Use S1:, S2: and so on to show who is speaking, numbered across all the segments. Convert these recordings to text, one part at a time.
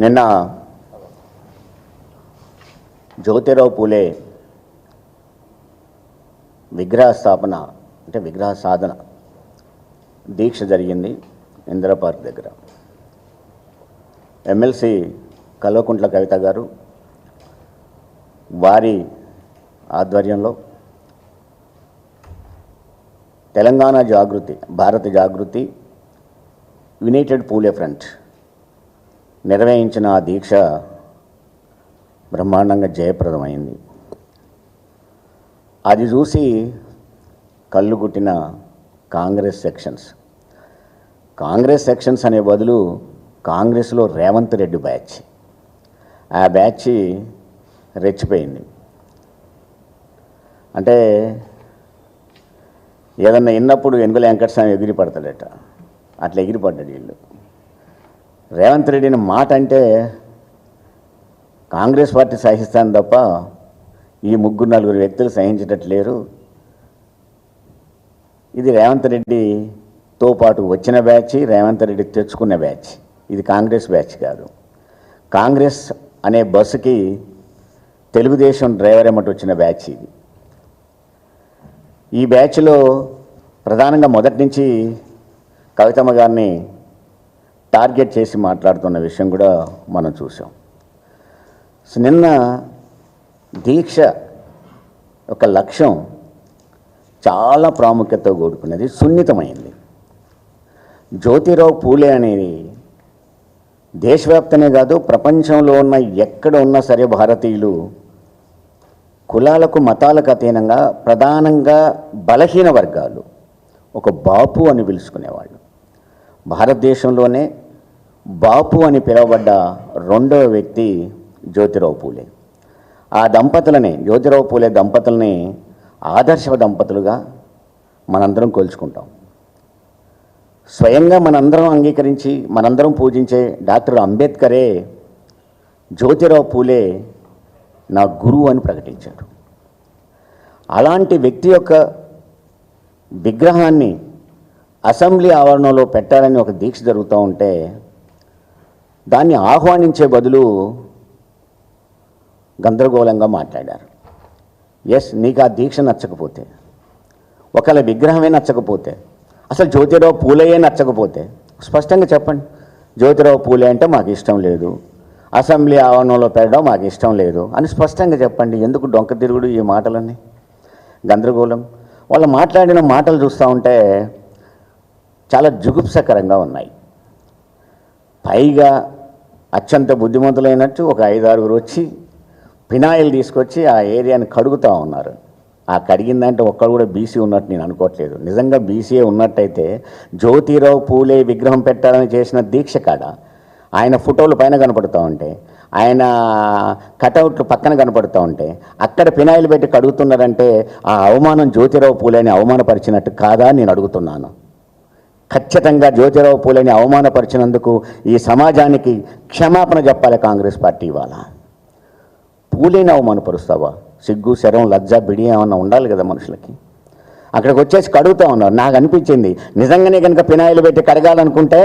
S1: నిన్న జ్యోతిరావు పూలే విగ్రహ స్థాపన అంటే విగ్రహ సాధన దీక్ష జరిగింది ఇందిరా పార్క్ దగ్గర. ఎమ్మెల్సీ కల్వకుంట్ల కవిత గారు వారి ఆధ్వర్యంలో తెలంగాణ జాగృతి భారత జాగృతి యునైటెడ్ పూలే ఫ్రంట్ నిర్వహించిన ఆ దీక్ష బ్రహ్మాండంగా జయప్రదమైంది. అది చూసి కళ్ళు కుట్టిన కాంగ్రెస్ సెక్షన్స్ కాంగ్రెస్ సెక్షన్స్ అనే బదులు కాంగ్రెస్లో రేవంత్ రెడ్డి బ్యాచ్ ఆ బ్యాచ్ రెచ్చిపోయింది. అంటే ఏదన్నా విన్నప్పుడు ఎనుగుల వెంకటస్వామి ఎగిరి పడతాడట అట్లా ఎగిరిపడ్డాడు వీళ్ళు. రేవంత్ రెడ్డిని మాట అంటే కాంగ్రెస్ పార్టీ సహిస్తాను తప్ప ఈ ముగ్గురు నలుగురు వ్యక్తులు సహించటట్లేరు. ఇది రేవంత్ రెడ్డితో పాటు వచ్చిన బ్యాచ్ రేవంత్ రెడ్డి తెచ్చుకున్న బ్యాచ్. ఇది కాంగ్రెస్ బ్యాచ్ కాదు. కాంగ్రెస్ అనే బస్సుకి తెలుగుదేశం డ్రైవర్ ఎమ్మటి వచ్చిన బ్యాచ్ ఇది. ఈ బ్యాచ్లో ప్రధానంగా మొదటి నుంచి కవితమ్మ గారిని టార్గెట్ చేసి మాట్లాడుతున్న విషయం కూడా మనం చూసాం. సో నిన్న దీక్ష ఒక లక్ష్యం చాలా ప్రాముఖ్యత కూడుకున్నది సున్నితమైంది. జ్యోతిరావు పూలే అనేది దేశవ్యాప్తమే కాదు ప్రపంచంలో ఉన్న ఎక్కడ ఉన్నా సరే భారతీయులు కులాలకు మతాలకు అతీనంగా ప్రధానంగా బలహీన వర్గాలు. ఒక బాపు అని పిలుచుకునేవాళ్ళు. భారతదేశంలోనే బాపు అని పిలువబడ్డ రెండవ వ్యక్తి జ్యోతిరావు పూలే. ఆ దంపతులని జ్యోతిరావు పూలే దంపతులని ఆదర్శ దంపతులుగా మనందరం కోల్చుకుంటాం. స్వయంగా మనందరం అంగీకరించి మనందరం పూజించే డాక్టర్ అంబేద్కరే జ్యోతిరావు పూలే నా గురువు అని ప్రకటించారు అలాంటి వ్యక్తి యొక్క విగ్రహాన్ని అసెంబ్లీ ఆవరణలో పెట్టాలని ఒక దీక్ష జరుగుతూ ఉంటే దాన్ని ఆహ్వానించే బదులు గందరగోళంగా మాట్లాడారు. ఎస్ నీకు ఆ దీక్ష నచ్చకపోతే ఒకవేళ విగ్రహమే నచ్చకపోతే అసలు జ్యోతిరావు పూలయే నచ్చకపోతే స్పష్టంగా చెప్పండి. జ్యోతిరావు పూలే అంటే మాకు ఇష్టం లేదు అసెంబ్లీ ఆవరణలో పెట్టడం మాకు ఇష్టం లేదు అని స్పష్టంగా చెప్పండి. ఎందుకు డొంక తిరుగుడు ఈ మాటలన్నీ? గందరగోళం. వాళ్ళు మాట్లాడిన మాటలు చూస్తూ ఉంటే చాలా జుగుప్సకరంగా ఉన్నాయి. పైగా అత్యంత బుద్ధిమంతులైనట్టు ఒక ఐదారుగురు వచ్చి పినాయిల్ తీసుకొచ్చి ఆ ఏరియాని కడుగుతూ ఉన్నారు. ఆ కడిగిందంటే ఒక్కడు కూడా బీసీ ఉన్నట్టు నేను అనుకోవట్లేదు. నిజంగా బీసీఏ ఉన్నట్టయితే జ్యోతిరావు పూలే విగ్రహం పెట్టాలని చేసిన దీక్ష కాడ ఆయన ఫోటోలు పైన కనపడుతూ ఉంటే ఆయన కటౌట్లు పక్కన కనపడుతూ ఉంటే అక్కడ ఫినాయిల్ పెట్టి కడుగుతున్నారంటే ఆ అవమానం జ్యోతిరావు పూలేని అవమానపరిచినట్టు కాదా నేను అడుగుతున్నాను. ఖచ్చితంగా జ్యోతిరావు పూలేని అవమానపరిచినందుకు ఈ సమాజానికి క్షమాపణ చెప్పాలి కాంగ్రెస్ పార్టీ ఇవాళ. పూలేని అవమానపరుస్తావా సిగ్గు శరం లజ్జ బిడి ఏమన్నా ఉండాలి కదా మనుషులకి? అక్కడికి వచ్చేసి కడుగుతూ ఉన్నారు. నాకు అనిపించింది. నిజంగానే కనుక పినాయిలు పెట్టి కడగాలనుకుంటే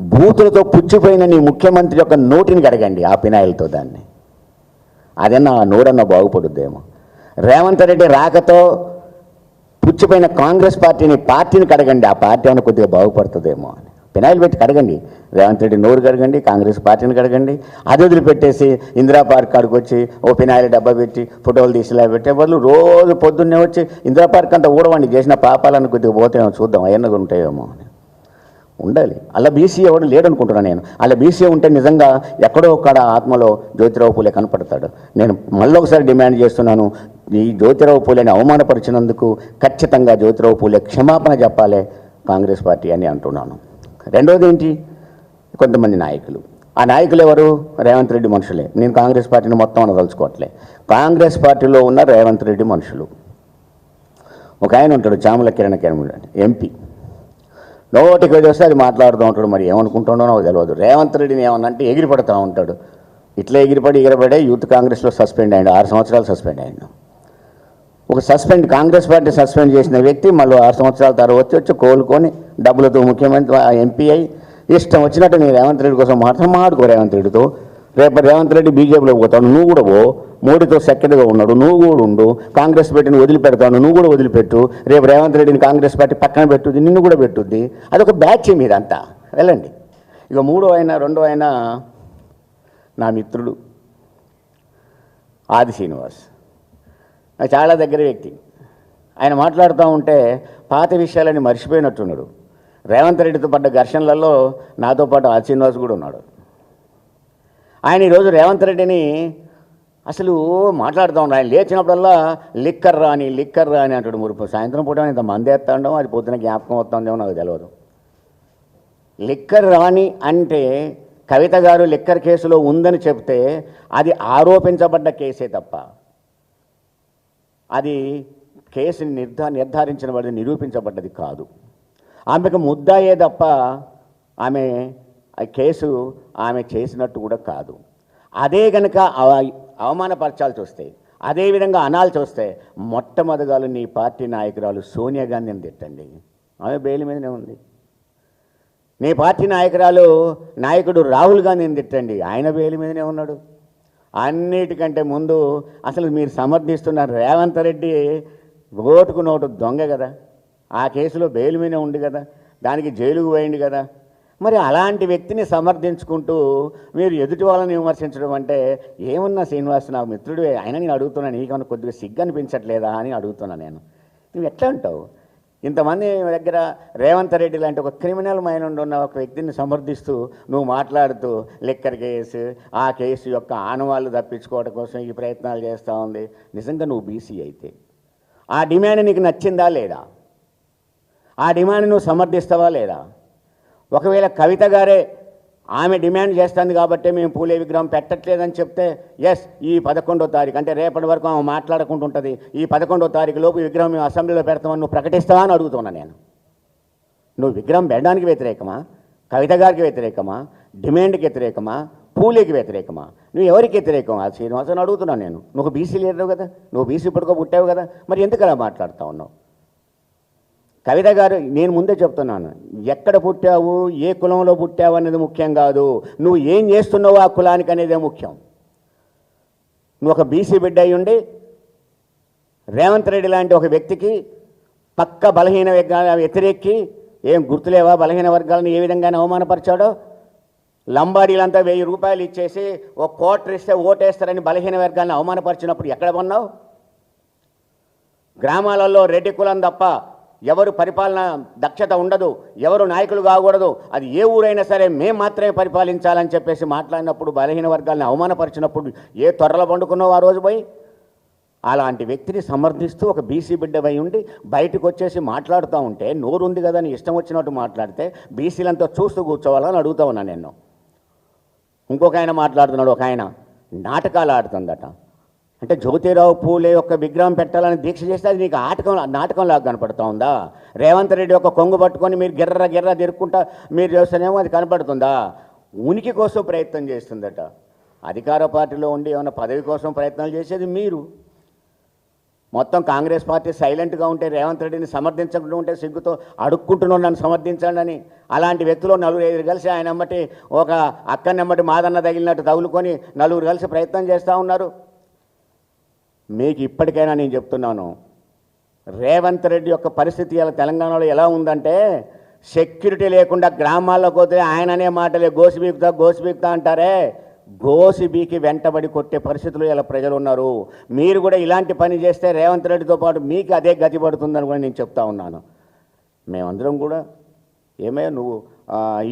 S1: బూతులతో పుచ్చిపోయిన నీ ముఖ్యమంత్రి యొక్క నోటిని కడగండి ఆ పినాయిలతో దాన్ని. అదన్నా ఆ నోడన్నా బాగుపడుద్దేమో. రేవంత్ రెడ్డి రాకతో పుచ్చిపోయిన కాంగ్రెస్ పార్టీని పార్టీని కడగండి. ఆ పార్టీ ఏమైనా కొద్దిగా బాగుపడుతుందేమో అని. పినాయిలు పెట్టి కడగండి. రేవంత్ రెడ్డి నోరు కడగండి కాంగ్రెస్ పార్టీని కడగండి. అది వదిలిపెట్టేసి ఇందిరా పార్క్ కాడికి వచ్చి ఓ పినాయిల డబ్బా పెట్టి ఫోటోలు తీసిలా పెట్టే బదులు రోజు పొద్దున్నే వచ్చి ఇందిరా పార్క్ అంతా ఊడవండి. చేసిన పాపాలను కొద్దిగా పోతేమో చూద్దాం అవన్నీ ఉంటాయేమో అని. ఉండాలి. అలా బీసీ ఎవడు లేడనుకుంటున్నాను నేను. అలా బీసీ ఉంటే నిజంగా ఎక్కడో ఒక్కడ ఆత్మలో జ్యోతిరావు పూలే కనపడతాడు. నేను మళ్ళీ ఒకసారి డిమాండ్ చేస్తున్నాను. ఈ జ్యోతిరావు పూలేని అవమానపరిచినందుకు ఖచ్చితంగా జ్యోతిరావు పూలే క్షమాపణ చెప్పాలి కాంగ్రెస్ పార్టీ అని అంటున్నాను. రెండోది ఏంటి? కొంతమంది నాయకులు. ఆ నాయకులు ఎవరు? రేవంత్ రెడ్డి మనుషులే. నేను కాంగ్రెస్ పార్టీని మొత్తం అనదలుచుకోవట్లే. కాంగ్రెస్ పార్టీలో ఉన్న రేవంత్ రెడ్డి మనుషులు. ఒక ఆయన ఉంటాడు చాముల కిరణ్ కిరణ్ ఎంపీ. నోటికి ఏది వస్తే అది మాట్లాడుతూ ఉంటాడు. మరి ఏమనుకుంటాడో నాకు తెలియదు రేవంత్ రెడ్డిని ఏమన్నంటే ఎగిరిపడుతూ ఉంటాడు. ఇట్లా ఎగిరిపడి ఎగిరిపడే యూత్ కాంగ్రెస్లో సస్పెండ్ అయ్యాడు. ఆరు సంవత్సరాలు సస్పెండ్ అయ్యాడు. ఒక సస్పెండ్ కాంగ్రెస్ పార్టీ సస్పెండ్ చేసిన వ్యక్తి మళ్ళీ ఆరు సంవత్సరాల తర్వాత వచ్చి వచ్చి కోలుకొని డబ్బులతో ముఖ్యమంత్రి ఎంపీ అయి ఇష్టం వచ్చినట్టు నేను రేవంత్ రెడ్డి కోసం మాత్రం మాట్లాడుకో రేవంత్ రెడ్డితో. రేపు రేవంత్ రెడ్డి బీజేపీలో పోతాడు నువ్వు కూడా పో. మోడీతో సెక్రటరీగా ఉన్నాడు నువ్వు కూడా ఉండు. కాంగ్రెస్ పార్టీని వదిలిపెడతాను నువ్వు కూడా వదిలిపెట్టు. రేపు రేవంత్ రెడ్డిని కాంగ్రెస్ పార్టీ పక్కన పెట్టుద్ది నిన్ను కూడా పెట్టుద్ది. అదొక బ్యాచ్ మీదంతా. వెళ్ళండి. ఇక మూడో అయినా రెండో అయినా నా మిత్రుడు ఆది శ్రీనివాస్. చాలా దగ్గర వ్యక్తి. ఆయన మాట్లాడుతూ ఉంటే పాత విషయాలని మర్చిపోయినట్టున్నాడు. రేవంత్ రెడ్డితో పడ్డ ఘర్షణలలో నాతో పాటు ఆ శ్రీనివాస్ కూడా ఉన్నాడు. ఆయన ఈరోజు రేవంత్ రెడ్డిని అసలు మాట్లాడుతూ ఉన్నాడు ఆయన లేచినప్పుడల్లా లిక్కర్ రాని లిక్కర్ రాని అంటాడు మురుపు. సాయంత్రం పూట ఇంత మంది అది పొద్దున జ్ఞాపకం వస్తుందేమో నాకు తెలియదు లిక్కర్ రాని అంటే కవిత గారు లిక్కర్ కేసులో ఉందని చెప్తే అది ఆరోపించబడ్డ కేసే తప్ప అది కేసుని నిర్ధా నిర్ధారించబడి నిరూపించబడ్డది కాదు. ఆమెకు ముద్దాయే తప్ప ఆమె ఆ కేసు ఆమె చేసినట్టు కూడా కాదు. అదే కనుక అవ- అవమానపరచాల్సి వస్తే అదేవిధంగా అనాల్సి వస్తే మొట్టమొదగాలు నీ పార్టీ నాయకురాలు సోనియా గాంధీని తిట్టండి. ఆమె బెయిల్ మీదనే ఉంది. నీ పార్టీ నాయకురాలు నాయకుడు రాహుల్ గాంధీని తిట్టండి. ఆయన బెయిల్ మీదనే ఉన్నాడు. అన్నిటికంటే ముందు అసలు మీరు సమర్థిస్తున్న రేవంత్ రెడ్డి ఓటుకు నోటు దొంగ కదా. ఆ కేసులో బెయిల్ మీద ఉంది కదా. దానికి జైలుకు పోయింది కదా. మరి అలాంటి వ్యక్తిని సమర్థించుకుంటూ మీరు ఎదుటి వాళ్ళని విమర్శించడం అంటే ఏమన్నా శ్రీనివాస్ నా మిత్రుడు ఆయన నేను అడుగుతున్నా నీకన్నా కొద్దిగా సిగ్గు అనిపించట్లేదా అని అడుగుతున్నా నేను. నువ్వు ఎట్లా ఉంటావు ఇంతమంది దగ్గర రేవంత్ రెడ్డి లాంటి ఒక క్రిమినల్ మైండ్ ఉన్న ఒక వ్యక్తిని సమర్థిస్తూ నువ్వు మాట్లాడుతూ లిక్కర్ కేసు ఆ కేసు యొక్క ఆనవాళ్ళు తప్పించుకోవడం కోసం ఈ ప్రయత్నాలు చేస్తూ ఉంది. నిజంగా నువ్వు బీసీ అయితే ఆ డిమాండ్ నీకు నచ్చిందా లేదా? ఆ డిమాండ్ నువ్వు సమర్థిస్తావా లేదా? ఒకవేళ కవిత గారే ఆమె డిమాండ్ చేస్తుంది కాబట్టి మేము పూలే విగ్రహం పెట్టట్లేదని చెప్తే ఎస్ ఈ పదకొండో తారీఖు అంటే రేపటి వరకు ఆమె మాట్లాడుకుంటూ ఉంటుంది. ఈ పదకొండో తారీఖు లోపు విగ్రహం మేము అసెంబ్లీలో పెడతామని నువ్వు ప్రకటిస్తావా అని అడుగుతున్నా నేను. నువ్వు విగ్రహం పెట్టడానికి వ్యతిరేకమా? కవిత గారికి వ్యతిరేకమా? డిమాండ్కి వ్యతిరేకమా? పూలేకి వ్యతిరేకమా? నువ్వు ఎవరికి వ్యతిరేకం? ఆ శ్రీనివాసన్ అడుగుతున్నాను నేను. నువ్వు బీసీ లీడరు కదా. నువ్వు బీసీ ఇప్పటికో పుట్టావు కదా. మరి ఎందుకు అలా మాట్లాడుతూ ఉన్నావు? కవిత గారు నేను ముందే చెప్తున్నాను ఎక్కడ పుట్టావు ఏ కులంలో పుట్టావు అనేది ముఖ్యం కాదు. నువ్వు ఏం చేస్తున్నావు ఆ కులానికి అనేదే ముఖ్యం. నువ్వు ఒక బీసీ బిడ్డ అయి ఉండి రేవంత్ రెడ్డి లాంటి ఒక వ్యక్తికి పక్క బలహీన వ్యతిరేక్కి ఏం గుర్తులేవా? బలహీన వర్గాలను ఏ విధంగా అవమానపరిచాడో? లంబాడీలంతా వెయ్యి రూపాయలు ఇచ్చేసి ఒక కోటర్ ఇస్తే ఓటేస్తారని బలహీన వర్గాలను అవమానపరిచినప్పుడు ఎక్కడ కొన్నావు గ్రామాలలో రెడ్డి కులం తప్ప ఎవరు పరిపాలన దక్షత ఉండదు ఎవరు నాయకులు కాకూడదు అది ఏ ఊరైనా సరే మేము మాత్రమే పరిపాలించాలని చెప్పేసి మాట్లాడినప్పుడు బలహీన వర్గాలను అవమానపరిచినప్పుడు ఏ త్వరలో పండుకున్నావు ఆ రోజు పోయి? అలాంటి వ్యక్తిని సమర్థిస్తూ ఒక బీసీ బిడ్డపై ఉండి బయటకు వచ్చేసి మాట్లాడుతూ ఉంటే నోరు ఉంది కదా అని ఇష్టం వచ్చినట్టు మాట్లాడితే బీసీలంతా చూస్తూ కూర్చోవాలని అడుగుతా ఉన్నాను నేను ఇంకొక ఆయన మాట్లాడుతున్నాడు ఒక ఆయన నాటకాలు ఆడుతుందట. అంటే జ్యోతిరావు పూలే యొక్క విగ్రహం పెట్టాలని దీక్ష చేస్తే అది నీకు ఆటకం నాటకంలాగా కనపడుతూ ఉందా? రేవంత్ రెడ్డి యొక్క కొంగు పట్టుకొని మీరు గిర్ర గిర్ర తిరుక్కుంటా మీరు చేస్తేనేమో అది కనపడుతుందా? ఉనికి కోసం ప్రయత్నం చేస్తుందట. అధికార పార్టీలో ఉండి ఏమైనా పదవి కోసం ప్రయత్నాలు చేసేది మీరు. మొత్తం కాంగ్రెస్ పార్టీ సైలెంట్గా ఉంటే రేవంత్ రెడ్డిని సమర్థించకుండా ఉంటే సిగ్గుతో అడుక్కుంటున్నాను నన్ను సమర్థించండి అని. అలాంటి వ్యక్తులు నలుగురు ఐదు కలిసి ఆయన ఎమ్మటి ఒక అక్కనెమ్మటి మాదన్న తగిలినట్టు తగులుకొని నలుగురు కలిసి ప్రయత్నం చేస్తూ ఉన్నారు. మీకు ఇప్పటికైనా నేను చెప్తున్నాను రేవంత్ రెడ్డి యొక్క పరిస్థితి ఇలా తెలంగాణలో ఎలా ఉందంటే సెక్యూరిటీ లేకుండా గ్రామాల్లోకి పోతే ఆయననే మాటలే గోసిబీకుతా గోసిబీకుతా అంటారే. గోసిబీకి వెంటబడి కొట్టే పరిస్థితులు ఇలా ప్రజలు ఉన్నారు. మీరు కూడా ఇలాంటి పని చేస్తే రేవంత్ రెడ్డితో పాటు మీకు అదే గతి పడుతుందని కూడా నేను చెప్తా ఉన్నాను. మేమందరం కూడా ఏమయ్యా నువ్వు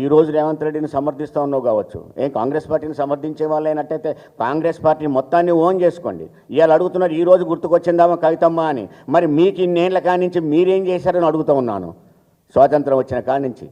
S1: ఈ రోజు రేవంత్ రెడ్డిని సమర్థిస్తూ ఉన్నావు కావచ్చు. ఏం కాంగ్రెస్ పార్టీని సమర్థించే వాళ్ళైనట్టయితే కాంగ్రెస్ పార్టీ మొత్తాన్ని ఓన్ చేసుకోండి. ఇవాళ అడుగుతున్నారు ఈ రోజు గుర్తుకొచ్చిందామా కవితమ్మ అని. మరి మీకు ఇన్నేళ్ళ కానించి మీరేం చేశారని అడుగుతూ ఉన్నాను. స్వాతంత్రం వచ్చిన కానించి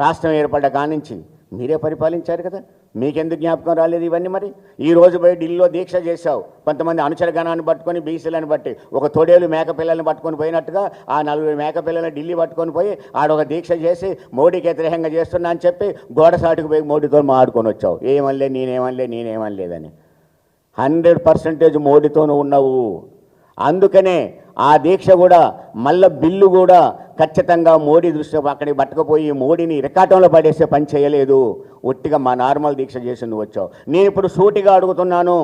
S1: రాష్ట్రం ఏర్పడ్డ కానించి మీరే పరిపాలించారు కదా. మీకెందుకు జ్ఞాపకం రాలేదు ఇవన్నీ మరి? ఈ రోజు పోయి ఢిల్లీలో దీక్ష చేశావు. కొంతమంది అనుచరగణాన్ని పట్టుకొని బీసీలను బట్టి ఒక తొడేలు మేకపిల్లల్ని పట్టుకొని పోయినట్టుగా ఆ నలుగురు మేకపిల్లల్ని ఢిల్లీ పట్టుకొని పోయి ఆడొక దీక్ష చేసి మోడీకి వ్యతిరేకంగా చేస్తున్నా అని చెప్పి గోడసాటుకు పోయి మోడీతో మాడుకొని వచ్చావు. ఏమనలే నేనేమనలే నేనేమనలేదని. హండ్రెడ్ పర్సెంటేజ్ మోడీతో ఉన్నావు. అందుకనే ఆ దీక్ష కూడా మళ్ళీ బిల్లు కూడా ఖచ్చితంగా మోడీ దృష్టి అక్కడికి పట్టుకుపోయి మోడీని ఇరకాటంలో పడేసే పని చేయలేదు. ఒట్టిగా మా నార్మల్ దీక్ష చేసి నువ్వు వచ్చావు. నేను ఇప్పుడు సూటిగా అడుగుతున్నాను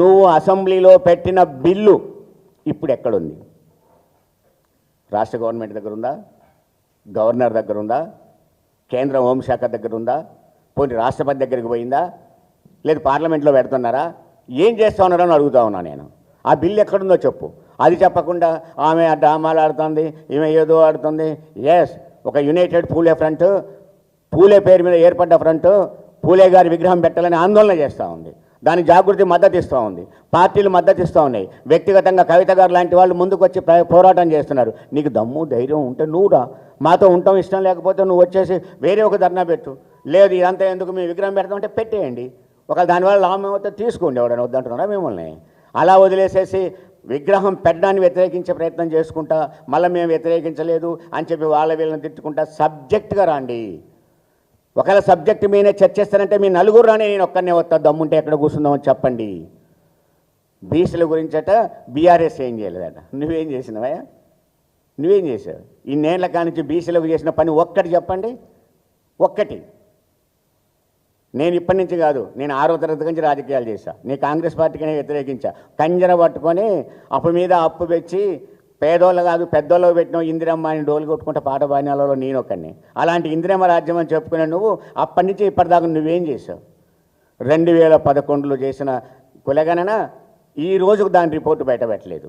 S1: నువ్వు అసెంబ్లీలో పెట్టిన బిల్లు ఇప్పుడు ఎక్కడుంది? రాష్ట్ర గవర్నమెంట్ దగ్గర ఉందా? గవర్నర్ దగ్గర ఉందా? కేంద్ర హోంశాఖ దగ్గర ఉందా? పోనీ రాష్ట్రపతి దగ్గరికి పోయిందా? లేదు పార్లమెంట్లో పెడుతున్నారా? ఏం చేస్తా ఉన్నారని అడుగుతా ఉన్నా నేను. ఆ బిల్లు ఎక్కడుందో చెప్పు. అది చెప్పకుండా ఆమె ఆ డ్రామాలు ఆడుతుంది ఈమె ఏదో ఆడుతుంది. ఎస్ ఒక యునైటెడ్ పూలే ఫ్రంట్ పూలే పేరు మీద ఏర్పడ్డ ఫ్రంట్ పూలే గారి విగ్రహం పెట్టాలని ఆందోళన చేస్తూ ఉంది. దాని జాగృతి మద్దతు ఇస్తూ ఉంది. పార్టీలు మద్దతు ఇస్తూ ఉన్నాయి. వ్యక్తిగతంగా కవిత గారు లాంటి వాళ్ళు ముందుకు వచ్చి పోరాటం చేస్తున్నారు. నీకు దమ్ము ధైర్యం ఉంటే నువ్వురా మాతో ఉండటం ఇష్టం లేకపోతే నువ్వు వచ్చేసి వేరే ఒక ధర్నా పెట్టు. లేదు ఇదంతా ఎందుకు మేము విగ్రహం పెడతామంటే పెట్టేయండి. ఒక దానివల్ల లాభం అవుతే తీసుకోండి ఎవడైనా వద్దంటున్నారా మిమ్మల్ని? అలా వదిలేసేసి విగ్రహం పెట్టడాన్ని వ్యతిరేకించే ప్రయత్నం చేసుకుంటా మళ్ళీ మేము వ్యతిరేకించలేదు అని చెప్పి వాళ్ళ వీళ్ళని తిట్టుకుంటా సబ్జెక్ట్గా రాండి. ఒకవేళ సబ్జెక్ట్ మీనే చర్చిస్తానంటే మీ నలుగురు రాని నేను ఒక్కనే వస్తా దమ్ముంటే ఎక్కడ కూర్చుందామని చెప్పండి. బీసీల గురించట బీఆర్ఎస్ ఏం చేయలేదట. నువ్వేం చేసినవా నువ్వేం చేసావు? ఇన్నేళ్ళ కానించి బీసీలకు చేసిన పని ఒక్కటి చెప్పండి. ఒక్కటి. నేను ఇప్పటి నుంచి కాదు నేను ఆరో తరగతి నుంచి రాజకీయాలు చేశా. నీ కాంగ్రెస్ పార్టీకి వ్యతిరేకించా. కంజర పట్టుకొని అప్పు మీద అప్పు పెంచి పేదోళ్ళు కాదు పెద్దోళ్ళు పెట్టిన ఇందిరమ్మ అని డోలు కొట్టుకుంటే పాట బాణాలలో నేను ఒకరిని అలాంటి ఇందిరమ్మ రాజ్యం అని చెప్పుకునే నువ్వు అప్పటి నుంచి ఇప్పటిదాకా నువ్వేం చేసావు రెండు వేల పదకొండులో చేసిన కులగణన ఈ రోజుకు దాని రిపోర్టు బయట పెట్టలేదు.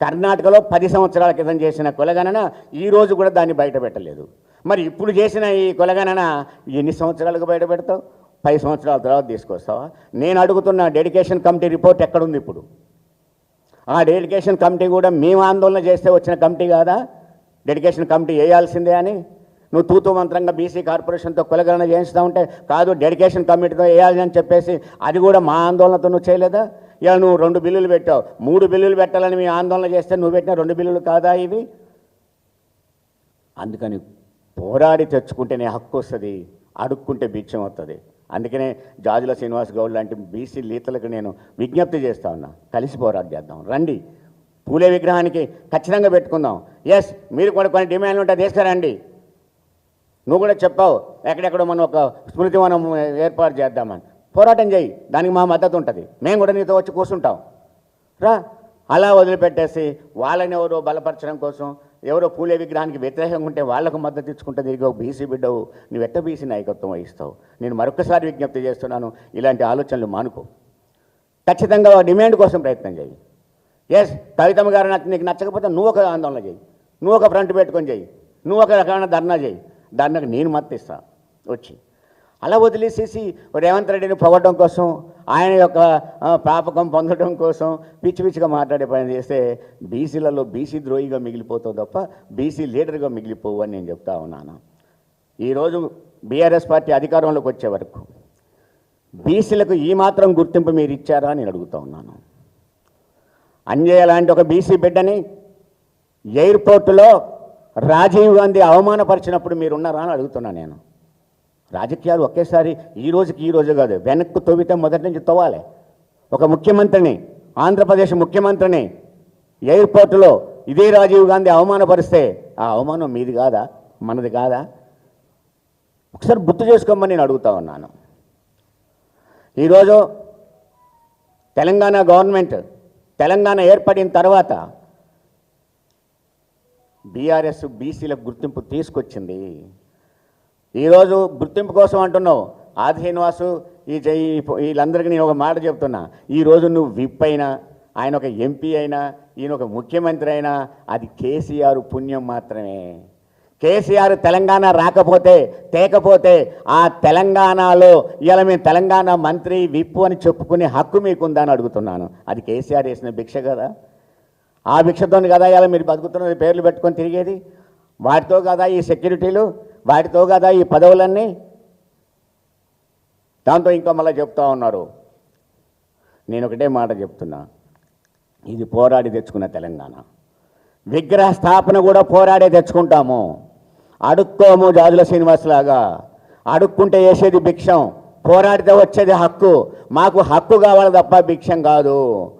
S1: కర్ణాటకలో పది సంవత్సరాల క్రితం చేసిన కులగణన ఈ రోజు కూడా దాన్ని బయట పెట్టలేదు. మరి ఇప్పుడు చేసిన ఈ కులగణన ఎన్ని సంవత్సరాలకు బయట పెడతావు? పది సంవత్సరాల తర్వాత తీసుకొస్తావా? నేను అడుగుతున్న డెడికేషన్ కమిటీ రిపోర్ట్ ఎక్కడుంది ఇప్పుడు? ఆ డెడికేషన్ కమిటీ కూడా మేము ఆందోళన చేస్తే వచ్చిన కమిటీ కాదా? డెడికేషన్ కమిటీ వేయాల్సిందే అని? నువ్వు తూతూ మంత్రంగా బీసీ కార్పొరేషన్తో కులగణన చేయిస్తూ ఉంటే కాదు డెడికేషన్ కమిటీతో వేయాలి అని చెప్పేసి అది కూడా మా ఆందోళనతో నువ్వు చేయలేదా? ఇలా నువ్వు రెండు బిల్లులు పెట్టావు. మూడు బిల్లులు పెట్టాలని మీ ఆందోళన చేస్తే నువ్వు పెట్టిన రెండు బిల్లులు కాదా ఇవి? అందుకని పోరాడి తెచ్చుకుంటేనే హక్కు వస్తుంది అడుక్కుంటే భిక్షం వస్తుంది. అందుకనే జాజుల శ్రీనివాస్ గౌడ్ లాంటి బీసీ లీతలకు నేను విజ్ఞప్తి చేస్తా ఉన్నా. కలిసి పోరాటం చేద్దాం. రండి. పూలే విగ్రహానికి ఖచ్చితంగా పెట్టుకుందాం. ఎస్ మీరు కూడా కొన్ని డిమాండ్లు ఉంటే తీసుకురండి. నువ్వు కూడా చెప్పావు ఎక్కడెక్కడో మనం ఒక స్మృతి మనం ఏర్పాటు చేద్దామని. పోరాటం చేయి దానికి మా మద్దతు ఉంటుంది. మేము కూడా నీతో వచ్చి కూర్చుంటాం. రా. అలా వదిలిపెట్టేసి వాళ్ళని ఎవరో బలపరచడం కోసం ఎవరో పూలే విగ్రహానికి వ్యతిరేకంగా ఉంటే వాళ్ళకు మద్దతు ఇచ్చుకుంటే తిరిగి బీసీ బిడ్డవు నువ్వు ఎట్ట బీసీ నాయకత్వం వహిస్తావు? నేను మరొకసారి విజ్ఞప్తి చేస్తున్నాను ఇలాంటి ఆలోచనలు మానుకో. ఖచ్చితంగా డిమాండ్ కోసం ప్రయత్నం చేయి. ఎస్ కవితమ్మ గారు నీకు నచ్చకపోతే నువ్వు ఒక ఆందోళన చేయి. నువ్వు ఒక ఫ్రంట్ పెట్టుకొని చేయి. నువ్వు ఒక రకమైన ధర్నా చేయి. ధర్నాకు నేను మద్దతు ఇస్తా. వచ్చి. అలా వదిలేసేసి రేవంత్ రెడ్డిని పొగడం కోసం ఆయన యొక్క పాపకం పొందడం కోసం పిచ్చి పిచ్చిగా మాట్లాడే పని చేస్తే బీసీలలో బీసీ ద్రోహిగా మిగిలిపోతావు తప్ప బీసీ లీడర్గా మిగిలిపోవు అని నేను చెప్తా ఉన్నాను. ఈరోజు బీఆర్ఎస్ పార్టీ అధికారంలోకి వచ్చే వరకు బీసీలకు ఈ మాత్రం గుర్తింపు మీరు ఇచ్చారా అని నేను అడుగుతా ఉన్నాను. అంజయ్య లాంటి ఒక బీసీ బిడ్డని ఎయిర్పోర్టులో రాజీవ్ గాంధీ అవమానపరిచినప్పుడు మీరున్నారా అని అడుగుతున్నా నేను. రాజకీయాలు ఒకేసారి ఈ రోజుకి ఈ రోజు కాదు. వెనక్కు తవ్వితే మొదటి నుంచి తవ్వాలి. ఒక ముఖ్యమంత్రిని ఆంధ్రప్రదేశ్ ముఖ్యమంత్రిని ఎయిర్పోర్టులో ఇదే రాజీవ్ గాంధీ అవమానపరిస్తే ఆ అవమానం మీది కాదా? మనది కాదా? ఒకసారి గుర్తు చేసుకోమని నేను అడుగుతా ఉన్నాను. ఈరోజు తెలంగాణ గవర్నమెంట్ తెలంగాణ ఏర్పడిన తర్వాత బీఆర్ఎస్ బీసీలకు గుర్తింపు తీసుకొచ్చింది. ఈరోజు గుర్తింపు కోసం అంటున్నావు. ఆది శ్రీనివాసు ఈ జై వీళ్ళందరికీ నేను ఒక మాట చెప్తున్నా. ఈరోజు నువ్వు విప్ అయినా ఆయన ఒక ఎంపీ అయినా ఈయన ఒక ముఖ్యమంత్రి అయినా అది కేసీఆర్ పుణ్యం మాత్రమే. కేసీఆర్ తెలంగాణ రాకపోతే తేకపోతే ఆ తెలంగాణలో ఇవాళ మేము తెలంగాణ మంత్రి విప్పు అని చెప్పుకునే హక్కు మీకుందా అని అడుగుతున్నాను. అది కేసీఆర్ వేసిన భిక్ష కదా. ఆ భిక్షతో కదా ఇలా మీరు బతుకుతున్న పేర్లు పెట్టుకొని తిరిగేది. వాటితో కదా ఈ సెక్యూరిటీలు. వాటితో కదా ఈ పదవులన్నీ? దాంతో ఇంకా మళ్ళీ చెప్తా ఉన్నారు. నేను ఒకటే మాట చెప్తున్నా. ఇది పోరాడి తెచ్చుకున్న తెలంగాణ. విగ్రహ స్థాపన కూడా పోరాడే తెచ్చుకుంటాము. అడుక్కోము జాజుల శ్రీనివాసలాగా అడుక్కుంటే వేసేది భిక్షం. పోరాడితే వచ్చేది హక్కు. మాకు హక్కు కావాలి తప్ప భిక్షం కాదు.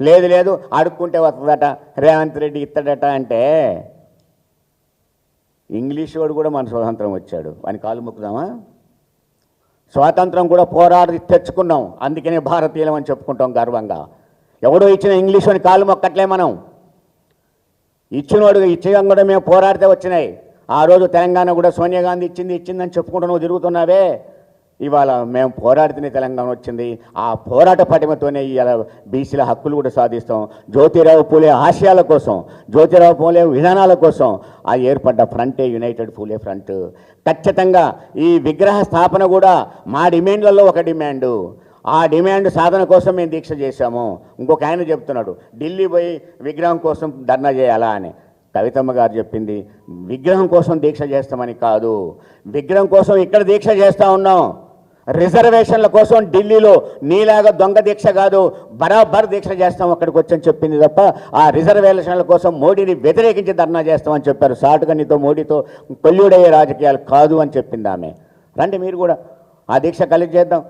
S1: లేదు లేదు అడుక్కుంటే వస్తుందట. రేవంత్ రెడ్డి ఇస్తాడట అంటే ఇంగ్లీష్ వాడు కూడా మన స్వతంత్రం వచ్చాడు. అని కాలు మొక్కుదామా? స్వాతంత్రం కూడా పోరాడి తెచ్చుకున్నాం. అందుకనే భారతీయులం అని చెప్పుకుంటాం గర్వంగా. ఎవడో ఇచ్చిన ఇంగ్లీష్ అని కాలు మొక్కట్లే మనం. ఇచ్చినోడు ఇచ్చిన కూడా మేము పోరాడితే వచ్చినాయి. ఆ రోజు తెలంగాణ కూడా సోనియా గాంధీ ఇచ్చింది ఇచ్చిందని చెప్పుకుంటూ నువ్వు తిరుగుతున్నావే? ఇవాళ మేము పోరాడితేనే తెలంగాణ వచ్చింది. ఆ పోరాట పటిమతోనే ఇలా బీసీల హక్కులు కూడా సాధిస్తాం. జ్యోతిరావు పూలే ఆశయాల కోసం జ్యోతిరావు పూలే విధానాల కోసం ఆ ఏర్పడ్డ ఫ్రంటే యునైటెడ్ పూలే ఫ్రంట్. ఖచ్చితంగా ఈ విగ్రహ స్థాపన కూడా మా డిమాండ్లలో ఒక డిమాండు. ఆ డిమాండ్ సాధన కోసం మేము దీక్ష చేశాము. ఇంకొక ఆయన చెప్తున్నాడు ఢిల్లీ పోయి విగ్రహం కోసం ధర్నా చేయాలా? అని. కవితమ్మ గారు చెప్పింది విగ్రహం కోసం దీక్ష చేస్తామని కాదు. విగ్రహం కోసం ఇక్కడ దీక్ష చేస్తూ ఉన్నాం. రిజర్వేషన్ల కోసం ఢిల్లీలో నీలాగా దొంగ దీక్ష కాదు బరాబర్ దీక్ష చేస్తాం అక్కడికి వచ్చని చెప్పింది తప్ప ఆ రిజర్వేషన్ల కోసం మోడీని వ్యతిరేకించి ధర్నా చేస్తామని చెప్పారు. సాటుగా నీతో మోడీతో కొల్లుడయ్యే రాజకీయాలు కాదు అని చెప్పింది ఆమె. రండి మీరు కూడా. ఆ దీక్ష కలిసి చేద్దాం.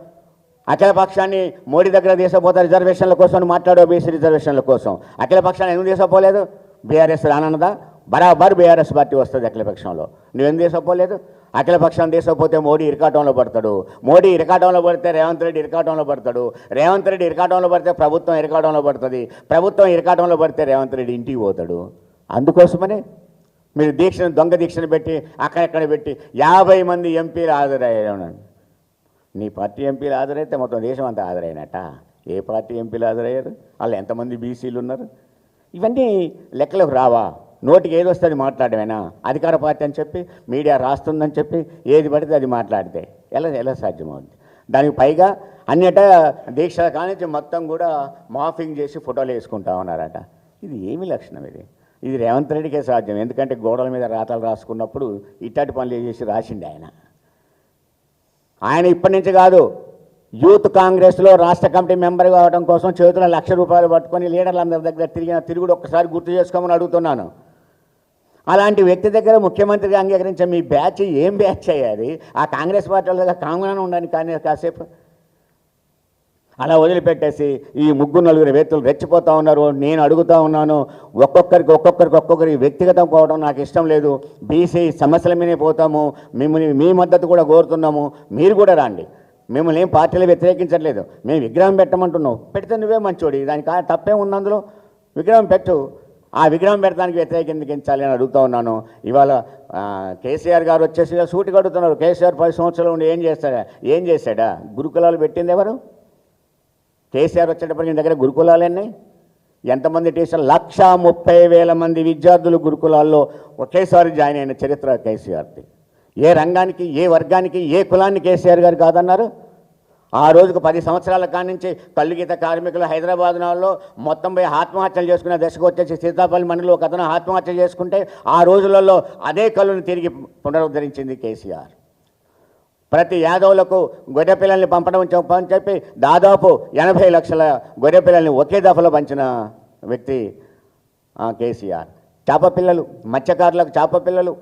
S1: అఖిలపక్షాన్ని మోడీ దగ్గర తీసుకుపోతా రిజర్వేషన్ల కోసం మాట్లాడు మాట్లాడో బీసీ రిజర్వేషన్ల కోసం. అఖిలపక్షాన్ని ఎందుకు తీసుకుపోలేదు? బీఆర్ఎస్ రానన్నదా? బరాబర్ బీఆర్ఎస్ పార్టీ వస్తుంది అఖిలపక్షంలో. నువ్వెందుకు తీసుకుపోలేదు? అఖిలపక్షం తీసుకపోతే మోడీ ఇరకాటంలో పడతాడు. మోడీ ఇరకాటంలో పడితే రేవంత్ రెడ్డి ఇరకాటంలో పడతాడు. రేవంత్ రెడ్డి ఇరకాటంలో పడితే ప్రభుత్వం ఇరకాటంలో పడుతుంది. ప్రభుత్వం ఇరకాటంలో పడితే రేవంత్ రెడ్డి ఇంటికి పోతాడు. అందుకోసమనే మీరు దీక్షను దొంగ దీక్షను పెట్టి అక్కడెక్కడ పెట్టి యాభై మంది ఎంపీలు హాజరయ్యారు నీ పార్టీ ఎంపీలు హాజరైతే మొత్తం దేశం అంతా హాజరైనట ఏ పార్టీ ఎంపీలు హాజరయ్యారు? వాళ్ళు ఎంతమంది బీసీలు ఉన్నారు? ఇవన్నీ లెక్కలకు రావా? నోటికి ఏది వస్తుంది మాట్లాడమేనా? అధికార పార్టీ అని చెప్పి మీడియా రాస్తుందని చెప్పి ఏది పడితే అది మాట్లాడితే ఎలా ఎలా సాధ్యమవుతుంది దానికి పైగా అన్నిట దీక్ష కానించి మొత్తం కూడా మాఫింగ్ చేసి ఫోటోలు వేసుకుంటా ఉన్నారట. ఇది ఏమి లక్షణం ఇది? ఇది రేవంత్ రెడ్డికే సాధ్యం. ఎందుకంటే గోడల మీద రాతలు రాసుకున్నప్పుడు ఇట్లాంటి పనులు చేసి రాసిండి ఆయన. ఆయన ఇప్పటి నుంచి కాదు యూత్ కాంగ్రెస్లో రాష్ట్ర కమిటీ మెంబర్ కావడం కోసం చేతుల లక్ష రూపాయలు పట్టుకొని లీడర్లందరి దగ్గర తిరిగిన తిరుగుడు ఒక్కసారి గుర్తు చేసుకోమని అడుగుతున్నాను. అలాంటి వ్యక్తి దగ్గర ముఖ్యమంత్రిగా అంగీకరించే మీ బ్యాచ్ ఏం బ్యాచ్ అయ్యారు ఆ కాంగ్రెస్ పార్టీ వాళ్ళ దగ్గర కాంగ్రెస్ ఉండండి కానీ కాసేపు. అలా వదిలిపెట్టేసి ఈ ముగ్గురు నలుగురు వ్యక్తులు రెచ్చిపోతూ ఉన్నారు. నేను అడుగుతా ఉన్నాను. ఒక్కొక్కరికి ఒక్కొక్కరికి ఒక్కొక్కరికి వ్యక్తిగతం పోవడం నాకు ఇష్టం లేదు. బీసీ సమస్యల మీదే పోతాము. మిమ్మల్ని మీ మద్దతు కూడా కోరుతున్నాము. మీరు కూడా రండి. మిమ్మల్ని ఏం పార్టీలు వ్యతిరేకించట్లేదు. మేము విగ్రహం పెట్టమంటున్నావు పెడితే నువ్వే మంచోడి. దానికి తప్పే ఉంది అందులో. విగ్రహం పెట్టు. ఆ విగ్రహం పెడతానికి వ్యతిరేకించాలి అని అడుగుతా ఉన్నాను. ఇవాళ కేసీఆర్ గారు వచ్చేసి సూటికి అడుగుతున్నారు కేసీఆర్ పది సంవత్సరాలు ఉండి ఏం చేస్తాడా? ఏం చేశాడా? గురుకులాలు పెట్టింది ఎవరు? కేసీఆర్ వచ్చేటప్పటికి దగ్గర గురుకులాలు ఎన్ని? ఎంతమంది టీచర్ లక్ష ముప్పై వేల మంది విద్యార్థులు గురుకులాల్లో ఒకేసారి జాయిన్ అయిన చరిత్ర కేసీఆర్ది. ఏ రంగానికి ఏ వర్గానికి ఏ కులాన్ని కేసీఆర్ గారు కాదన్నారు? ఆ రోజుకు పది సంవత్సరాల కాడి నుంచి కల్లుగీత కార్మికులు హైదరాబాద్ నాల్లో మొత్తం పోయి ఆత్మహత్యలు చేసుకునే దశకు వచ్చేసి సీతాపల్లి మండలిలో ఒక అతను ఆత్మహత్య చేసుకుంటే ఆ రోజులలో అదే కళ్ళుని తిరిగి పునరుద్ధరించింది కేసీఆర్. ప్రతి యాదవులకు గొర్రె పిల్లల్ని పంపడం చెప్పని చెప్పి దాదాపు ఎనభై లక్షల గొర్రె పిల్లల్ని ఒకే దఫలో పంచిన వ్యక్తి కేసీఆర్. చేప పిల్లలు మత్స్యకారులకు చేప పిల్లలు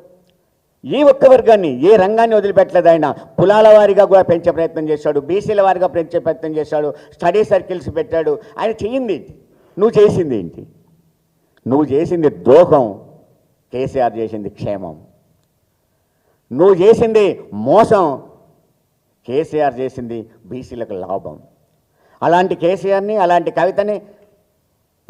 S1: ఈ ఒక్క వర్గాన్ని ఏ రంగాన్ని వదిలిపెట్టలేదు ఆయన? కులాల వారిగా కూడా పెంచే ప్రయత్నం చేశాడు బీసీల వారిగా పెంచే ప్రయత్నం చేశాడు స్టడీ సర్కిల్స్ పెట్టాడు. ఆయన చేయింది ఏంటి? నువ్వు చేసింది ఏంటి? నువ్వు చేసింది ద్రోహం. కేసీఆర్ చేసింది క్షేమం. నువ్వు చేసింది మోసం. కేసీఆర్ చేసింది బీసీలకు లాభం. అలాంటి కేసీఆర్ని అలాంటి కవితని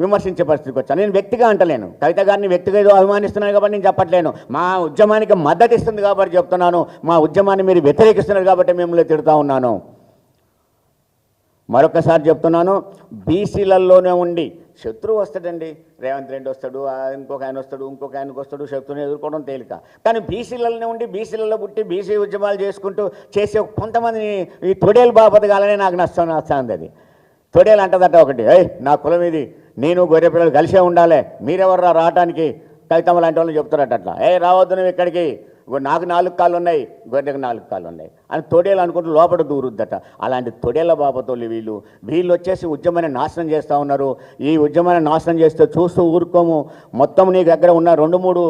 S1: విమర్శించే పరిస్థితికి వచ్చాను నేను వ్యక్తిగా అంటలేను. కవిత గారిని వ్యక్తిగా ఏదో అభిమానిస్తున్నాను కాబట్టి నేను చెప్పట్లేను. మా ఉద్యమానికి మద్దతు ఇస్తుంది కాబట్టి చెప్తున్నాను. మా ఉద్యమాన్ని మీరు వ్యతిరేకిస్తున్నారు కాబట్టి మిమ్మల్ని తిడుతూ ఉన్నాను. మరొకసారి చెప్తున్నాను. బీసీలలోనే ఉండి శత్రువు వస్తాడండి. రేవంత్ రెడ్డి వస్తాడు ఇంకొక ఆయన వస్తాడు ఇంకొక ఆయనకు వస్తాడు శత్రువుని ఎదుర్కోవడం తేలిక. కానీ బీసీలలోనే ఉండి బీసీలలో పుట్టి బీసీ ఉద్యమాలు చేసుకుంటూ చేసే కొంతమందిని ఈ తొడేలు బాపతగాలనే నాకు నష్టం నష్టం అది. తొడేలు అంటదట ఒకటి ఏయ్ నా కులం ఇది. నేను గొర్రె పిల్లలు కలిసే ఉండాలి. మీరెవర్రా రావటానికి? కవితమ్మ లాంటి వాళ్ళు చెప్తారట అట్లా. ఏ రావద్దు నువ్వు ఇక్కడికి. ఇగో నాకు నాలుగు కాళ్ళు ఉన్నాయి గొర్రెకు నాలుగు కాళ్ళు ఉన్నాయి అని తొడేలు అనుకుంటూ లోపల దూరుద్దట. అలాంటి తొడేల బాబతోళ్ళు వీళ్ళు వీళ్ళు వచ్చేసి ఉద్యమాన్ని నాశనం చేస్తూ ఉన్నారు. ఈ ఉద్యమాన్ని నాశనం చేస్తే చూస్తూ ఊరుకోము. మొత్తం నీ దగ్గర ఉన్న రెండు మూడు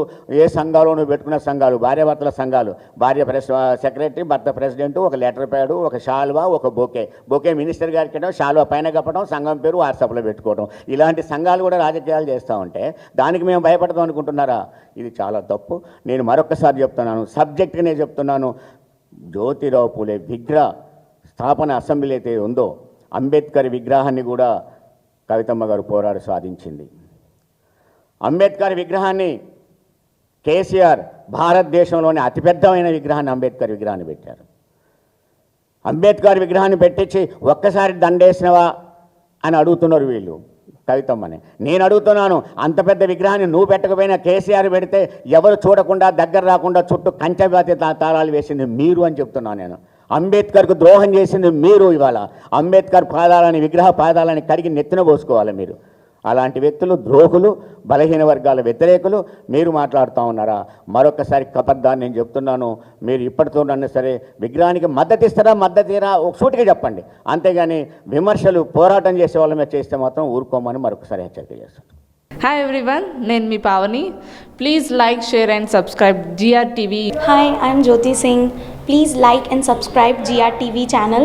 S1: ఏ సంఘాలు నువ్వు పెట్టుకున్న సంఘాలు? భార్యాభర్తల సంఘాలు. భార్య ప్రెస్ సెక్రటరీ భర్త ప్రెసిడెంట్ ఒక లెటర్ ప్యాడు ఒక షాల్వా ఒక బొకే. బొకే మినిస్టర్ గారికి ఇవ్వడం, షాల్వా పైన కప్పడం సంఘం పేరు వాట్సాప్లో పెట్టుకోవడం. ఇలాంటి సంఘాలు కూడా రాజకీయాలు చేస్తూ ఉంటే దానికి మేము భయపడదాం అనుకుంటున్నారా? ఇది చాలా తప్పు. నేను మరొకసారి చెప్తున్నాను. సబ్జెక్ట్గానే చెప్తున్నాను. జ్యోతిరావు పూలే విగ్రహ స్థాపన అసెంబ్లీ అయితే ఉందో అంబేద్కర్ విగ్రహాన్ని కూడా కవితమ్మ గారు పోరాడు సాధించింది. అంబేద్కర్ విగ్రహాన్ని కేసీఆర్ భారతదేశంలోని అతిపెద్దమైన విగ్రహాన్ని అంబేద్కర్ విగ్రహాన్ని పెట్టారు. అంబేద్కర్ విగ్రహాన్ని పెట్టించి ఒక్కసారి దండేసినవా అని అడుగుతున్నారు వీళ్ళు. కవితమ్మని. నేను అడుగుతున్నాను అంత పెద్ద విగ్రహాన్ని నువ్వు పెట్టకపోయినా కేసీఆర్ పెడితే ఎవరు చూడకుండా దగ్గర రాకుండా చుట్టూ కంచె బాతి తాళాలు వేసింది మీరు అని చెప్తున్నాను నేను. అంబేద్కర్కు ద్రోహం చేసింది మీరు ఇవాళ. అంబేద్కర్ పాదాలని విగ్రహ పాదాలని కడిగి నెత్తిన పోసుకోవాలి మీరు. అలాంటి వ్యక్తులు ద్రోహులు బలహీన వర్గాల వ్యతిరేకులు మీరు మాట్లాడుతూ ఉన్నారా? మరొకసారి కపద్దాన్ని నేను చెప్తున్నాను. మీరు ఇప్పటితో నన్ను సరే విగ్రహానికి మద్దతు ఇస్తారా మద్దతు ఇరా ఒక సూటిగా చెప్పండి. అంతేగాని విమర్శలు పోరాటం చేసే వాళ్ళ మీద చేస్తే మాత్రం ఊరుకోమని మరొకసారి హెచ్చరిక చేస్తాను.
S2: హాయ్ ఎవ్రీవన్ నేను మీ Pavani. Please like share and subscribe G R
S3: Hi, I'm Jyoti Singh. Please like and subscribe GRTV channel.